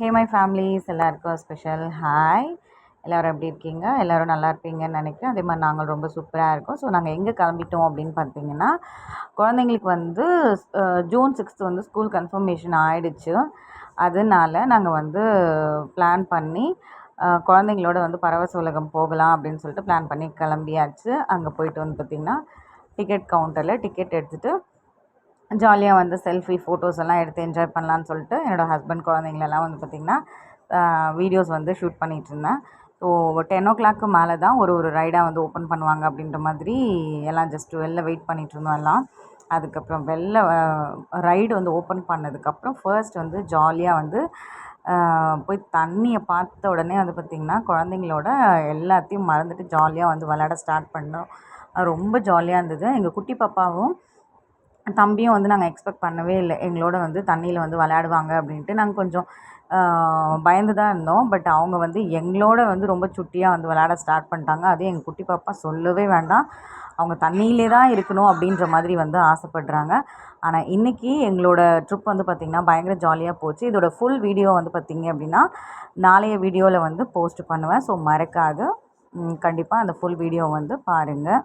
Hey my families எல்லாருக்கும் special hi எல்லோரும் எப்படி இருக்கீங்க? எல்லோரும் நல்லா இருப்பீங்கன்னு நினைக்கிறேன். அதே மாதிரி நாங்கள் ரொம்ப சூப்பராக இருக்கோம். ஸோ நாங்கள் எங்கே கிளம்பிட்டோம் அப்படின்னு பார்த்தீங்கன்னா குழந்தைங்களுக்கு வந்து ஜூன் சிக்ஸ்த்து வந்து ஸ்கூல் கன்ஃபர்மேஷன் ஆயிடுச்சு. அதனால நாங்கள் வந்து பிளான் பண்ணி குழந்தைங்களோட வந்து பரவச உலகம் போகலாம் அப்படின்னு சொல்லிட்டு பிளான் பண்ணி கிளம்பியாச்சு. அங்கே போயிட்டு வந்து பார்த்திங்கன்னா டிக்கெட் கவுண்டரில் டிக்கெட் எடுத்துகிட்டு ஜாலியாக வந்து செல்ஃபி ஃபோட்டோஸ் எல்லாம் எடுத்து என்ஜாய் பண்ணலான்னு சொல்லிட்டு என்னோடய ஹஸ்பண்ட் குழந்தைங்களெல்லாம் வந்து பார்த்திங்கன்னா வீடியோஸ் வந்து ஷூட் பண்ணிகிட்ருந்தேன் ஸோ டென் ஓ கிளாக்கு மேலே தான் ஒரு ஒரு ரைடாக வந்து ஓப்பன் பண்ணுவாங்க அப்படின்ற மாதிரி எல்லாம் ஜஸ்ட் வெளில வெயிட் பண்ணிகிட்டு இருந்தோம் எல்லாம். அதுக்கப்புறம் வெளில ரைடு வந்து ஓப்பன் பண்ணதுக்கப்புறம் ஃபர்ஸ்ட் வந்து ஜாலியாக வந்து போய் தண்ணியை பார்த்த உடனே வந்து பார்த்திங்கன்னா குழந்தைங்களோட எல்லாத்தையும் மறந்துட்டு ஜாலியாக வந்து விளையாட ஸ்டார்ட் பண்ணோம். ரொம்ப ஜாலியாக இருந்தது. எங்கள் குட்டி பாப்பாவும் தம்பியும் வந்து நாங்கள் எக்ஸ்பெக்ட் பண்ணவே இல்லை. எங்களோட வந்து தண்ணியில் வந்து விளையாடுவாங்க அப்படின்ட்டு நாங்கள் கொஞ்சம் பயந்து தான் இருந்தோம். பட் அவங்க வந்து எங்களோட வந்து ரொம்ப சுட்டியாக வந்து விளையாட ஸ்டார்ட் பண்ணிட்டாங்க. அதே எங்கள் குட்டி பாப்பா சொல்லவே வேண்டாம். அவங்க தண்ணியிலே தான் இருக்கணும் அப்படின்ற மாதிரி வந்து ஆசைப்படுறாங்க. ஆனால் இன்றைக்கி எங்களோட ட்ரிப் வந்து பார்த்திங்கன்னா பயங்கர ஜாலியாக போச்சு. இதோட ஃபுல் வீடியோ வந்து பார்த்திங்க அப்படின்னா நாளைய வீடியோவில் வந்து போஸ்ட் பண்ணுவேன். ஸோ மறக்காது. கண்டிப்பாக அந்த ஃபுல் வீடியோ வந்து பாருங்கள்